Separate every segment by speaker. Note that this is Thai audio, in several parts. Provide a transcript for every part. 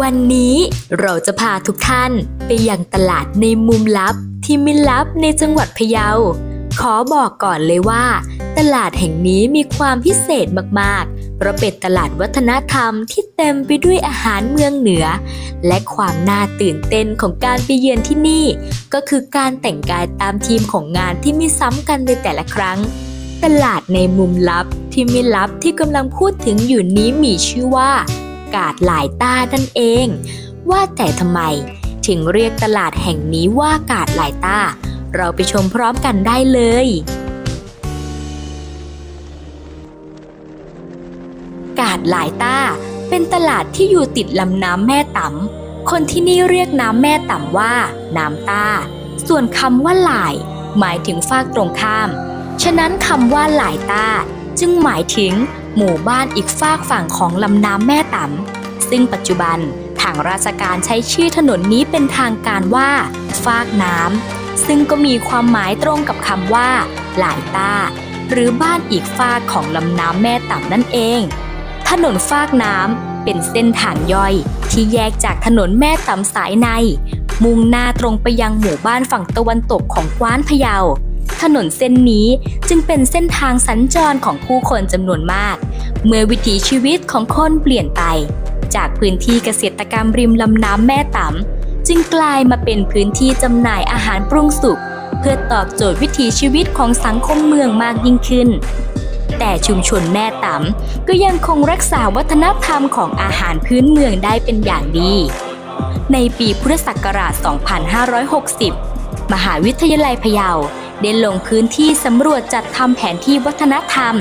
Speaker 1: วันนี้เราจะพาทุกท่านไปยังตลาดในมุมลับที่ไม่ลับในจังหวัดพะเยา ขอบอกก่อนเลยว่า ตลาดแห่งนี้มีความพิเศษมากๆ เพราะเป็นตลาดวัฒนธรรมที่เต็มไปด้วยอาหารเมืองเหนือ และความน่าตื่นเต้นของการไปเยือนที่นี่ ก็คือการแต่งกายตามทีมของงานที่ไม่ซ้ำกันในแต่ละครั้ง ตลาดในมุมลับที่ไม่ลับที่กำลังพูดถึงอยู่นี้มีชื่อว่า กาดหลายต้านั่นเอง ว่าแต่ทำไมถึงเรียกตลาดแห่งนี้ว่ากาดหลายต้า เราไปชมพร้อมกันได้เลย กาดหลายต้า เป็นตลาดที่อยู่ติดลำน้ำแม่ตำคนที่นี่เรียกน้ำแม่ตำว่า น้ำต้า ส่วนคำว่าหลาย หมายถึงฝากตรงข้าม ฉะนั้นคำว่าหลายต้า จึงหมายถึง หมู่บ้านอีกฝากฝั่งของลำน้ำแม่ตำซึ่งปัจจุบันทางราชการใช้ชื่อถนนนี้เป็นทางการว่า ฟากน้ำซึ่งก็มีความหมายตรงกับคำว่า หลายต้า หรือบ้านอีกฝากของลำน้ำแม่ต่ำนั่นเอง ถนนฟากน้ำเป็นเส้นทางย่อยที่แยกจากถนนแม่ต่ำสายใน มุ่งหน้าตรงไปยังหมู่บ้านฝั่งตะวันตกของกว้านพะเยา ถนนเส้นนี้จึงเป็นเส้นทางสัญจรของผู้คนจำนวนมาก เมื่อวิถีชีวิตของคนเปลี่ยนไป จากพื้นที่เกษตรกรรมริมลำน้ำแม่ตำจึงกลายมาเป็นพื้นที่จำหน่ายอาหารปรุงสุกเพื่อตอบโจทย์วิถีชีวิตของสังคมเมืองมากยิ่งขึ้น แต่ชุมชนแม่ตำก็ยังคงรักษาวัฒนธรรมของอาหารพื้นเมืองได้เป็นอย่างดี ในปีพุทธศักราช 2560 มหาวิทยาลัยพะเยา ได้ลงพื้นที่สำรวจจัดทำแผนที่วัฒนธรรม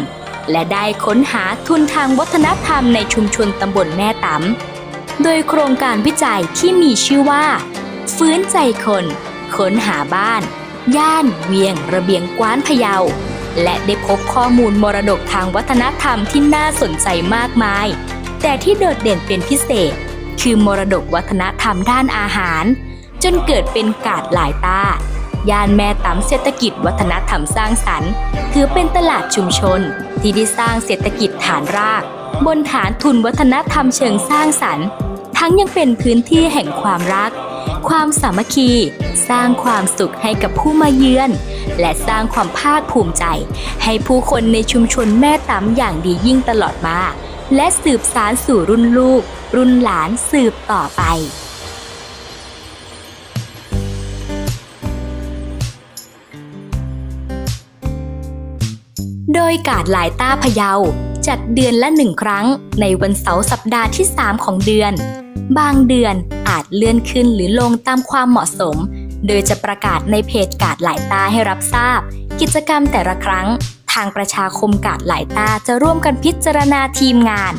Speaker 1: และได้ค้นหาทุนทางวัฒนธรรมในชุมชนตำบลแม่ตำโดยโครงการวิจัยที่มีชื่อว่า ฟื้นใจคนค้นหาบ้าน ย่าน เวียง ระเบียงกว้านพะเยา และได้พบข้อมูลมรดกทางวัฒนธรรมที่น่าสนใจมากมาย แต่ที่โดดเด่นเป็นพิเศษ คือมรดกวัฒนธรรมด้านอาหาร จนเกิดเป็นกาดหลายตา ย่านแม่ตำเศรษฐกิจวัฒนธรรมสร้างสรรค์ ถือเป็นตลาดชุมชน ที่ได้สร้างเศรษฐกิจฐานราก บนฐานทุนวัฒนธรรมเชิงสร้างสรรค์ ทั้งยังเป็นพื้นที่แห่งความรัก ความสามัคคี สร้างความสุขให้กับผู้มาเยือน และสร้างความภาคภูมิใจ ให้ผู้คนในชุมชนแม่ตำอย่างดียิ่งตลอดมา และสืบสารสู่รุ่นลูก รุ่นหลานสืบต่อไป โดยกาดหลายต้าพะเยา จัดเดือนละหนึ่งครั้ง ในวันเสาร์สัปดาห์ที่ 3 ของเดือน บางเดือนอาจเลื่อนขึ้นหรือลงตามความเหมาะสม โดยจะประกาศในเพจกาดหลายตาให้รับทราบ กิจกรรมแต่ละครั้ง ทางประชาคมกาดหลายตาจะร่วมกันพิจารณาทีมงาน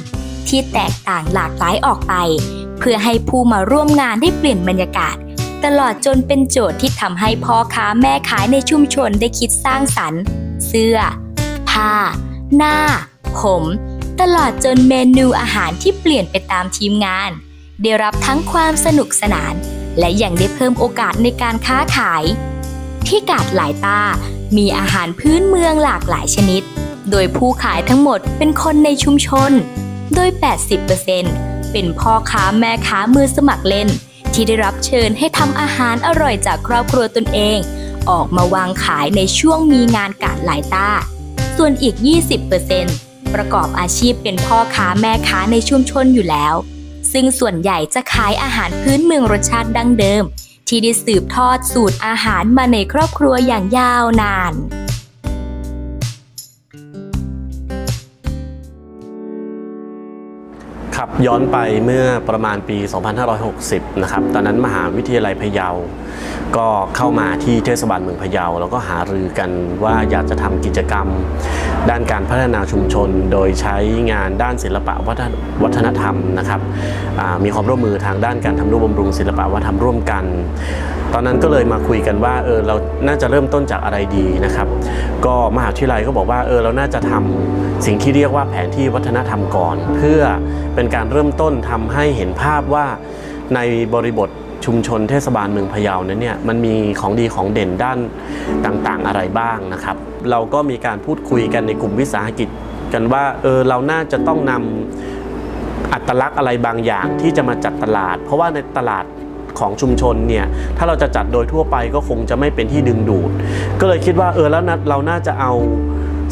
Speaker 1: ที่แตกต่างหลากหลายออกไป เพื่อให้ผู้มาร่วมงานได้เปลี่ยนบรรยากาศตลอดจนเป็นโจทย์ที่ทำให้พ่อค้าแม่ขายในชุมชนได้คิดสร้างสรรค์ เสื้อ ผ้า หน้า ผม ตลอดจนเมนูอาหารที่เปลี่ยนไปตามทีมงาน ได้รับทั้งความสนุกสนาน และยังได้เพิ่มโอกาสในการค้าขาย ที่กาดหลายตา มีอาหารพื้นเมืองหลากหลายชนิด โดยผู้ขายทั้งหมดเป็นคนในชุมชน โดย 80%เป็นพ่อค้าแม่ค้ามือสมัครเล่น ที่ได้รับเชิญให้ทำอาหารอร่อยจากครอบครัวตนเอง ออกมาวางขายในช่วงมีงานกาดหลายตา ส่วนอีก 20%ประกอบอาชีพเป็นพ่อค้าแม่ค้าในชุมชนอยู่แล้ว ซึ่งส่วนใหญ่จะขายอาหารพื้นเมืองรสชาติดั้งเดิม ที่ได้สืบทอดสูตรอาหารมาในครอบครัวอย่างยาวนาน
Speaker 2: ครับย้อนไปเมื่อประมาณปี 2560 นะครับ ตอนนั้นมหาวิทยาลัยพะเยา ก็เข้ามาที่เทศบาลเมืองพะเยา แล้วก็หารือกันว่าอยากจะทำกิจกรรม ด้านการพัฒนาชุมชน โดยใช้งานด้านศิลปะวัฒนธรรมนะครับ มีความร่วมมือทางด้านการทำนุบำรุงศิลปะวัฒนธรรมร่วมกัน ตอนนั้นก็เลยมาคุยกันว่าเออเราน่าจะเริ่มต้นจากอะไรดีนะครับ ก็มหาวิทยาลัยก็บอกว่าเออเราน่าจะทำสิ่งที่เรียกว่าแผนที่วัฒนธรรมก่อน เพื่อเป็นการการเริ่มต้นทำให้เห็นภาพว่าในบริบทชุมชนเทศบาลเมืองพะเยานั้นเนี่ยมันมีของดีของเด่นด้านต่างๆอะไรบ้างนะครับ เราก็มีการพูดคุยกันในกลุ่มวิสาหกิจกันว่าเออเราน่าจะต้องนำอัตลักษณ์อะไรบางอย่างที่จะมาจัดตลาด เพราะว่าในตลาดของชุมชนเนี่ยถ้าเราจะจัดโดยทั่วไปก็คงจะไม่เป็นที่ดึงดูด ก็เลยคิดว่าเออแล้วนะเราน่าจะเอา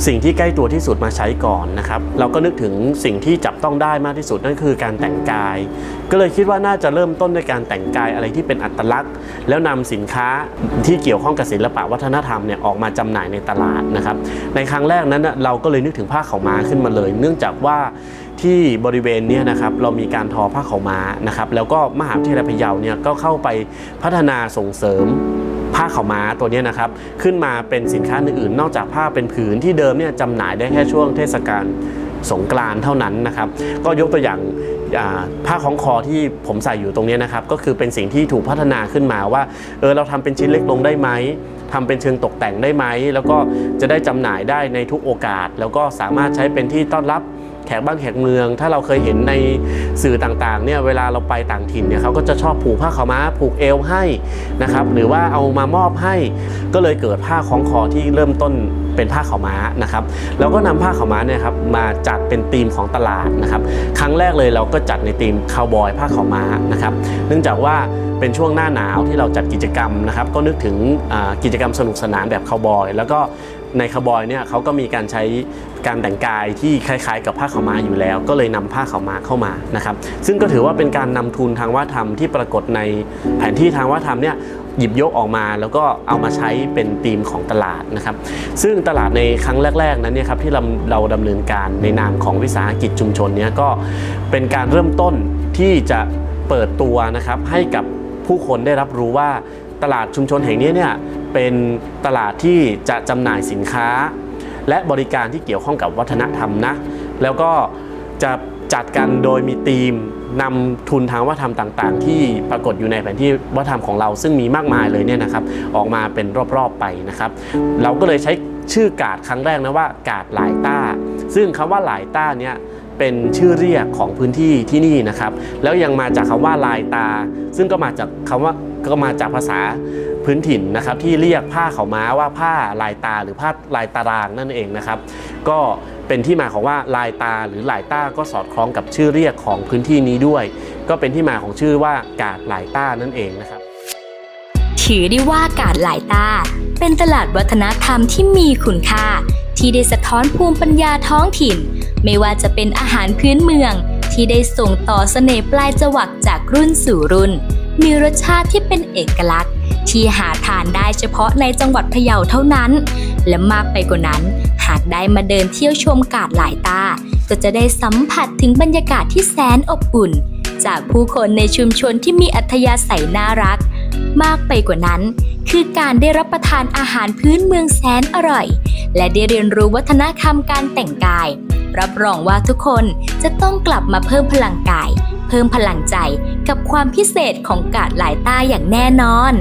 Speaker 2: สิ่งที่ใกล้ตัวที่สุดมาใช้ก่อนนะครับเราก็นึกถึงสิ่งที่จับต้องได้มากที่สุดนั่นคือการแต่งกาย ก็เลยคิดว่าน่าจะเริ่มต้นด้วยการแต่งกายอะไรที่เป็นอัตลักษณ์ แล้วนำสินค้าที่เกี่ยวข้องกับศิลปะวัฒนธรรมเนี่ยออกมาจำหน่ายในตลาดนะครับในครั้งแรกนั้นเราก็เลยนึกถึงผ้าขาวม้าขึ้นมาเลย เนื่องจากว่าที่บริเวณนี้นะครับเรามีการทอผ้าขาวม้านะครับแล้วก็มหาวิทยาลัยพะเยาเนี่ยก็เข้าไปพัฒนาส่งเสริม ผ้าขาวม้าตัวนี้นะครับขึ้นมาเป็นสินค้าอื่นๆ นอกจากผ้าเป็นผืนที่เดิมเนี่ยจำหน่ายได้แค่ช่วงเทศกาลสงกรานเท่านั้นนะครับ ก็ยกตัวอย่างผ้าคล้องคอที่ผมใส่อยู่ตรงนี้นะครับ ก็คือเป็นสิ่งที่ถูกพัฒนาขึ้นมาว่าเออเราทำเป็นชิ้นเล็กลงได้ไหมทำเป็นเชิงตกแต่งได้ไหม แล้วก็จะได้จำหน่ายได้ในทุกโอกาส แล้วก็สามารถใช้เป็นที่ต้อนรับ ขกบ้านแขกเมือง ถ้าเราเคยเห็นในสื่อต่างๆเนี่ยเวลาเราไปต่างถิ่นเนี่ยเขาก็จะชอบผูกผ้าขาวม้าผูกเอวให้นะครับหรือว่าเอามามอบให้ก็เลยเกิดผ้าคล้องคอที่เริ่มต้นเป็นผ้าขาวม้านะครับแล้วก็นำผ้าขาวม้าเนี่ยครับมาจัดเป็นธีมของตลาดนะครับครั้งแรกเลยเราก็จัดในธีมคาวบอยผ้าขาวม้านะครับเนื่องจากว่าเป็นช่วงหน้าหนาวที่เราจัดกิจกรรมนะครับก็นึกถึงกิจกรรมสนุกสนานแบบคาวบอย แล้วก็ ในคาวบอยเนี่ยเขาก็มีการใช้การแต่งกายที่คล้ายๆ กับผ้าขาวม้าอยู่แล้ว ก็เลยนำผ้าขาวม้าเข้ามานะครับซึ่งก็ถือว่าเป็นการนำทุนทางวัฒนธรรมที่ปรากฏในแผนที่ทางวัฒนธรรมเนี่ยหยิบยกออกมาแล้วก็เอามาใช้เป็นธีมของตลาดนะครับ ซึ่งตลาดในครั้งแรก ๆ นั้นเนี่ยครับที่เราเราดำเนินการในนามของวิสาหกิจชุมชนเนี้ก็เป็นการเริ่มต้นที่จะเปิดตัวนะครับให้กับผู้คนได้รับรู้ว่าตลาดชุมชนแห่งนี้เนี่ย เป็นตลาดที่จะจำหน่ายสินค้า และบริการที่เกี่ยวข้องกับวัฒนธรรมนะ แล้วก็จะจัดกันโดยมีธีมนำทุนทางวัฒนธรรมต่าง ๆ ที่ปรากฏอยู่ในแผนที่วัฒนธรรมของเราซึ่งมีมากมายเลยเนี่ยนะครับ ออกมาเป็นรอบ ๆ ไปนะครับ เราก็เลยใช้ชื่อกาดครั้งแรกนะว่ากาดหลายต้า ซึ่งคำว่าหลายต้าเนี่ยเป็นชื่อเรียกของพื้นที่ที่นี่นะครับ แล้วยังมาจากคำว่าลายตา ซึ่งก็มาจากคำว่าก็มาจากภาษา พื้นถิ่นนะครับที่เรียกผ้าเขาม้าว่าผ้าลายตาหรือผ้าลายตารางนั่นเองนะครับ ก็เป็นที่มาของว่าลายตาหรือลายต้าก็สอดคล้องกับชื่อเรียกของพื้นที่นี้ด้วย ก็เป็นที่มาของชื่อว่ากาดลายต้านั่นเองนะครับ
Speaker 1: ถือได้ว่ากาดหลายตา เป็นตลาดวัฒนธรรมที่มีคุณค่า ที่ได้สะท้อนภูมิปัญญาท้องถิ่น ไม่ว่าจะเป็นอาหารพื้นเมือง ที่ได้ส่งต่อเสน่ห์ปลายจวักจากรุ่นสู่รุ่น มีรสชาติที่เป็นเอกลักษณ์ ที่หาทานได้เฉพาะในจังหวัดพะเยาเท่านั้น และมากไปกว่านั้น หากได้มาเดินเที่ยวชมกาดหลายตา ก็จะได้สัมผัสถึงบรรยากาศที่แสนอบอุ่น จากผู้คนในชุมชนที่มีอัธยาศัยน่ารัก มากไปกว่านั้น คือการได้รับประทานอาหารพื้นเมืองแสนอร่อย และได้เรียนรู้วัฒนธรรมการแต่งกาย รับรองว่าทุกคนจะต้องกลับมาเพิ่มพลังกาย เพิ่มพลังใจกับความพิเศษของกาดหลายต้าอย่างแน่นอน